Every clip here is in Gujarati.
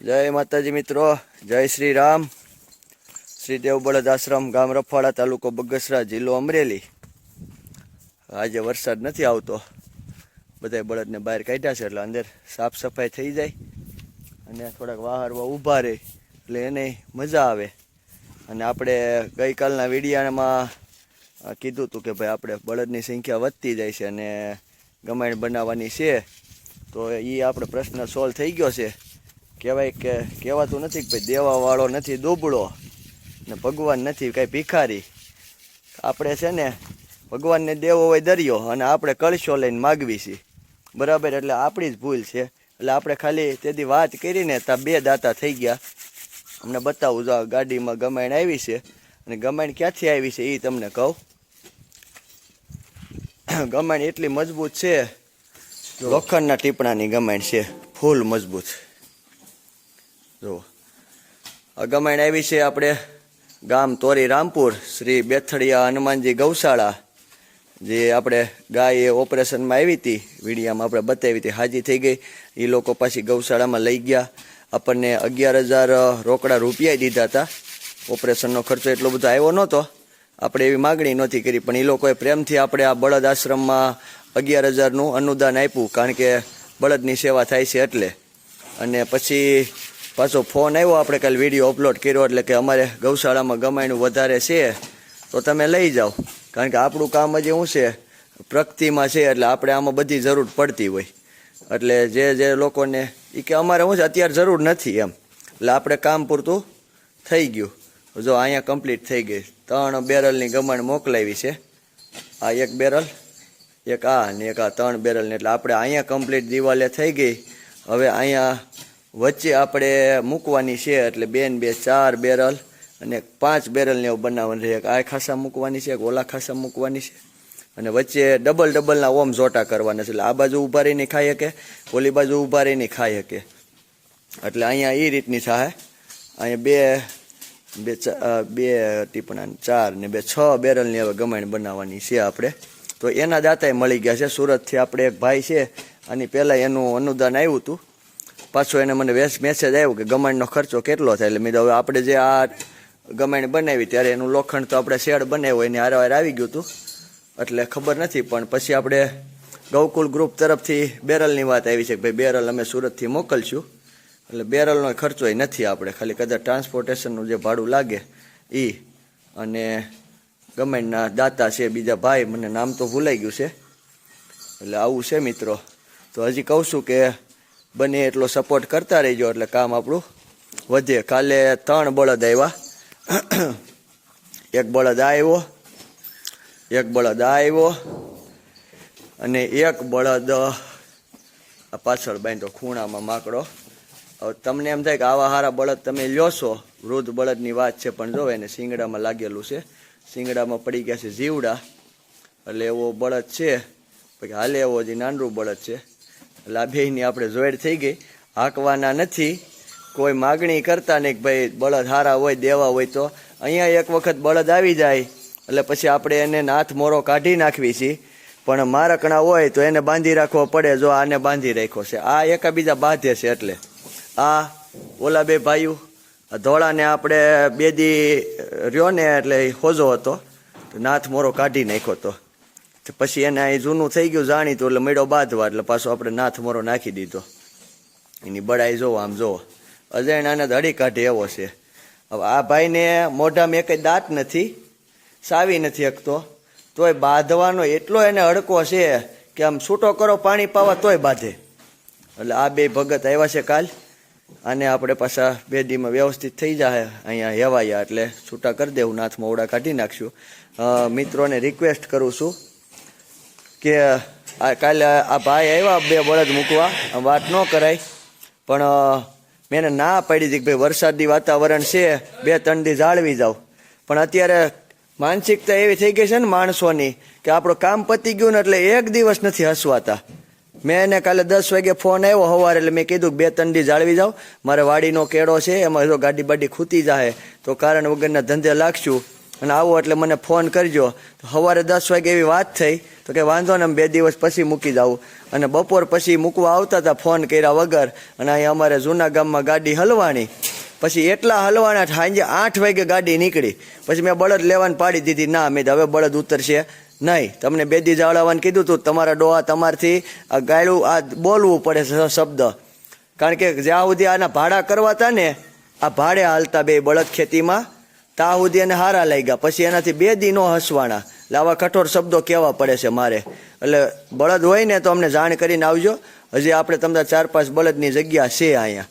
જય માતાજી મિત્રો, જય શ્રી રામ. શ્રી દેવ બળદ આશ્રમ, ગામ રફાળા તાલુકો બગસરા, જિલ્લો અમરેલી. આજે વરસાદ નથી આવતો. બધાય બળદને બહાર કાઢ્યા છે એટલે અંદર સાફ સફાઈ થઈ જાય અને થોડાક વાહરવા ઊભા રહે એટલે એને મજા આવે. અને આપણે ગઈકાલના વિડીયામાં કીધું હતું કે ભાઈ આપણે બળદની સંખ્યા વધતી જાય છે અને ગમાણ બનાવવાની છે. તો એ આપણે પ્રશ્ન સોલ્વ થઈ ગયો છે. કહેવાય કે કહેવાતું નથી કે ભાઈ દેવાવાળો નથી, દુબળો ને ભગવાન નથી, કાંઈ ભિખારી. આપણે છે ને ભગવાનને દેવો હોય દરિયો અને આપણે કળશો લઈને માગવી છીએ બરાબર, એટલે આપણી જ ભૂલ છે. એટલે આપણે ખાલી તેથી વાત કરીને ત્યાં બે દાતા થઈ ગયા. અમને બતાવું, જો ગાડીમાં ગમાણ આવી છે, અને ગમાણ ક્યાંથી આવી છે એ તમને કહું. ગમાણ એટલી મજબૂત છે, લોખંડના ટીપણાની ગમાણ છે, ફૂલ મજબૂત. જુઓ આ ગમાણ આવી છે આપણે ગામ તોરી રામપુર, શ્રી બેથડિયા હનુમાનજી ગૌશાળા, જે આપણે ગાય એ ઓપરેશનમાં આવી હતી, વિડીયામાં આપણે બતાવી હતી, હાજી થઈ ગઈ. એ લોકો પાછી ગૌશાળામાં લઈ ગયા. આપણને અગિયાર હજાર રોકડા રૂપિયા દીધા હતા. ઓપરેશનનો ખર્ચો એટલો બધો આવ્યો નહોતો. આપણે એવી માગણી નહોતી કરી, પણ એ લોકોએ પ્રેમથી આપણે આ બળદ આશ્રમમાં અગિયાર હજારનું અનુદાન આપ્યું, કારણ કે બળદની સેવા થાય છે એટલે. અને પછી પાછો ફોન આવ્યો, આપણે કાલે વીડિયો અપલોડ કર્યો, એટલે કે અમારે ગૌશાળામાં ગમાયનું વધારે છે, તો તમે લઈ જાઓ. કારણ કે આપણું કામ હજી શું છે પ્રગતિમાં છે, એટલે આપણે આમાં બધી જરૂર પડતી હોય. એટલે જે જે લોકોને એ કે અમારે શું છે, અત્યારે જરૂર નથી એમ. એટલે આપણે કામ પૂરતું થઈ ગયું. જો અહીંયા કમ્પ્લીટ થઈ ગઈ. ત્રણ બેરલની ગમાણ મોકલાવી છે. આ એક બેરલ, એક આ ને એક આ ત્રણ બેરલને. એટલે આપણે અહીંયા કમ્પ્લીટ દિવાલે થઈ ગઈ. હવે અહીંયા વચ્ચે આપણે મૂકવાની છે એટલે બેન, બે, ચાર બેરલ અને પાંચ બેરલને એવું બનાવવાની છે. આ ખાસા મૂકવાની છે ઓલા ખાસા મૂકવાની છે. અને વચ્ચે ડબલ ડબલના ઓમ જોટા કરવાના છે. એટલે આ બાજુ ઊભા રહીને ખાઈ શકે ઓલી બાજુ ઊભા રહીને ખાઈ શકે એટલે અહીંયા એ રીતની થાય. અહીંયા બે બે બે ટીપણા ચાર ને બે, છ બેરલની હવે ગમાણ બનાવવાની છે આપણે. તો એના દાતાએ મળી ગયા છે. સુરતથી આપણે એક ભાઈ છે. આની પહેલાં એનું અનુદાન આવ્યું હતું. પાછો એને મને મેસેજ આવ્યો કે ગમાણનો ખર્ચો કેટલો થાય? એટલે મેં હવે આપણે જે આ ગમાણ બનાવી ત્યારે એનું લોખંડ તો આપણે શેડ બનાવ્યો એની હારવાર હારે આવી ગયું હતું એટલે ખબર નથી, પણ પછી આપણે ગૌકુલ ગ્રુપ તરફથી બેરલની વાત આવી છે કે ભાઈ બેરલ અમે સુરતથી મોકલશું. એટલે બેરલનો ખર્ચો નથી આપણે. ખાલી કદાચ ટ્રાન્સપોર્ટેશનનું જે ભાડું લાગે એ અને ગમેન્ટના દાતા છે, બીજા ભાઈ, મને નામ તો ભૂલાઈ ગયું છે. એટલે આવું છે મિત્રો. તો હજી કહું છું કે બને એટલો સપોર્ટ કરતા રહેજો, એટલે કામ આપણું વધે. કાલે ત્રણ બળદ આવ્યા. એક બળદ આવ્યો, એક બળદ આવ્યો, અને એક બળદ પાછળ બાંધો ખૂણામાં માકડો. હવે તમને એમ થાય કે આવા સારા બળદ તમે લ્યો છો? વૃદ્ધ બળદની વાત છે, પણ જો એને શિંગડામાં લાગેલું છે. શિંગડામાં પડી ગયા છે જીવડા. એટલે એવો બળદ છે. પછી હાલે એવો જે નાનરું બળદ છે. એટલે આ આપણે જોઈડ થઈ ગઈ. હાંકવાના નથી. કોઈ માગણી કરતા નહીં કે ભાઈ બળદ હારા હોય, દેવા હોય તો. અહીંયા એક વખત બળદ આવી જાય, એટલે પછી આપણે એને નાથ મોરો કાઢી નાખવી છીએ પણ મારકણા હોય તો એને બાંધી રાખવો પડે, જો આને બાંધી રાખ્યો છે. આ એકાબીજા બાંધે છે એટલે. આ ઓલા બે ભાઈઓ ધોળાને આપણે બેદી રહ્યો ને એટલે હોજો હતો. નાથ મોરો કાઢી નાખ્યો તો. પછી એને અહીં જૂનું થઈ ગયું જાણીતું, એટલે મેળો બાંધવા એટલે પાછો આપણે નાથ મોરો નાખી દીધો. એની બડાઈ જોવો, આમ જોવો. અજયણાને ધડી કાઢે એવો છે. હવે આ ભાઈને મોઢામાં એક દાંત નથી, સાવી નથી શકતો તોય બાંધવાનો એટલો એને હડકો છે કે આમ છૂટો કરો, પાણી પાવા તોય બાંધે. એટલે આ બે ભગત આવ્યા છે કાલ. આને આપણે પાછા બે દીમાં વ્યવસ્થિત થઈ જાય, અહીંયા હેવાયા, એટલે છૂટા કરી દેવું, નાથમાં ઓડા કાઢી નાખશું. મિત્રોને રિક્વેસ્ટ કરું છું. કે કાલે આ ભાઈ આવ્યા બે બળદ મૂકવા. વાત ન કરાય. પણ મેં એને ના પાડી હતી કે ભાઈ વરસાદી વાતાવરણ છે, બે ત્રણ દી જાળવી જાવ પણ અત્યારે માનસિકતા એવી થઈ ગઈ છે ને માણસોની કે આપણું કામ પતી ગયું ને એટલે એક દિવસ નથી હસવાતા. મેં એને કાલે દસ વાગે ફોન આવ્યો સવારે એટલે મેં કીધું બે ત્રણ દી જાળવી જાવ મારે વાડીનો કેળો છે, એમાં જો ગાડી બાડી ખૂતી જાય તો કારણ વગરના ધંધે લાગશું. અને આવો એટલે મને ફોન કરજો. સવારે દસ વાગે એવી વાત થઈ. તો કે વાંધો ને બે દિવસ પછી મૂકી જાવું અને બપોર પછી મૂકવા આવતા હતા ફોન કર્યા વગર. અને અહીંયા અમારે જૂના ગામમાં ગાડી હલવાણી. પછી એટલા હલવાના સાંજે આઠ વાગે ગાડી નીકળી. પછી મેં બળદ લેવાની પાડી દીધી. ના મેં હવે બળદ ઉતરશે નહીં. તમને બે દી જાળવવાનું કીધું તું. તમારા ડોહા તમારથી આ ગાયડું આ બોલવું પડે શબ્દ. કારણ કે જ્યાં સુધી આના ભાડા કરવા હતા ને, આ ભાડે હાલતા બે બળદ ખેતીમાં ત્યાં સુધી એને હારા લાગ્યા. પછી એનાથી બે દી નો હસવાના. એટલે આવા કઠોર શબ્દો કહેવા પડે છે મારે. એટલે બળદ હોય ને તો અમને જાણ કરીને આવજો. હજી આપણે તમને ચાર પાંચ બળદની જગ્યા છે અહીંયા.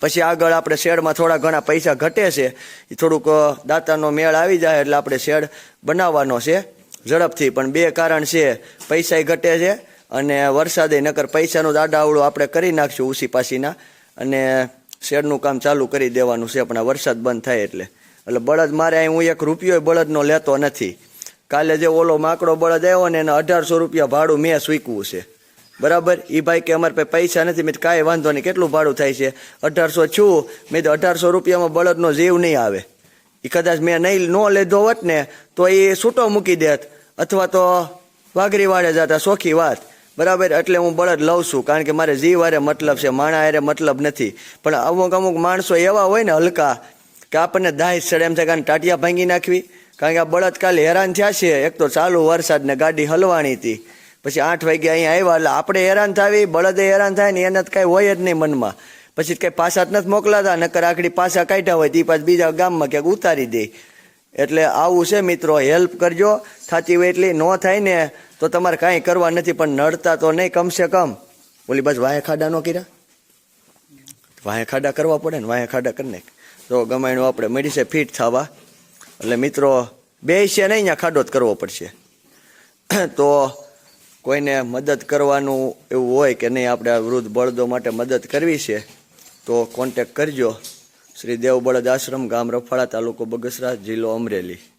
પછી આગળ આપણે શેડમાં થોડા ઘણા પૈસા ઘટે છે. એ થોડુંક દાંતાનો મેળ આવી જાય એટલે આપણે શેડ બનાવવાનો છે ઝડપથી. પણ બે કારણ છે. પૈસા ઘટે છે અને વરસાદે નકર પૈસાનું દાડાવડું આપણે કરી નાખશું ઉસી પાસીના. અને શેડનું કામ ચાલુ કરી દેવાનું છે, પણ વરસાદ બંધ થાય એટલે. એટલે બળદ મારે અહીં હું એક રૂપિયો બળદનો લેતો નથી. કાલે જે ઓલો માકડો બળદ આવ્યો ને એને અઢારસો રૂપિયા ભાડું મેં સ્વીકવું છે. બરાબર? એ ભાઈ કે અમારે પાસે પૈસા નથી, મેં કાંઈ વાંધો નહીં, કેટલું ભાડું થાય છે? અઢારસો છું. મેં તો અઢારસો રૂપિયામાં બળદનો જીવ નહીં આવે. એ કદાચ મેં નહીં ન લીધો હોત ને, તો એ છૂટો મૂકી દેત. અથવા તો વાઘરી વાળે જતા સોખી વાત. બરાબર? એટલે હું બળદ લઉં છું, કારણ કે મારે જીવ હારે મતલબ છે, માણા હારે મતલબ નથી. પણ અમુક અમુક માણસો એવા હોય ને હલકા કે આપણને દાહી સડે એમ થાય કે આને ટાટિયા ભાંગી નાખવી. કારણ કે આ બળદ કાલે હેરાન થયા છે એક તો ચાલુ વરસાદ ને ગાડી હલવાણી હતી. પછી આઠ વાગે અહીંયા આવ્યા, એટલે આપણે હેરાન થાવી, બળદે હેરાન થાય ને એને કાંઈ હોય જ નહીં મનમાં. પછી કંઈ પાછા જ નથી મોકલાતા, નકર આખડી પાછા કાઢ્યા હોય તે પાછા બીજા ગામમાં ક્યાંક ઉતારી દે. એટલે આવું છે મિત્રો હેલ્પ કરજો. થતી હોય એટલી ન થાય ને તો તમારે કાંઈ કરવા નથી, પણ નડતા તો નહીં, કમસે કમ. ઓલી બસ વાયા ખાડા ન કર્યા? વાયા ખાડા કરવા પડે ને વાયા ખાડા કરી નાખ તો ગમાયણું આપણે મળી છે, ફિટ થવા. એટલે મિત્રો, બે છે નહીં અહીંયા ખાડો જ કરવો પડશે. તો કોઈને મદદ કરવાનું એવું હોય કે નહીં, આપણે વૃદ્ધ બળદો માટે મદદ કરવી છે, તો કોન્ટેક કરજો. શ્રી દેવ બળદ આશ્રમ, ગામ, રફાળા તાલુકો બગસરા, જિલ્લો અમરેલી.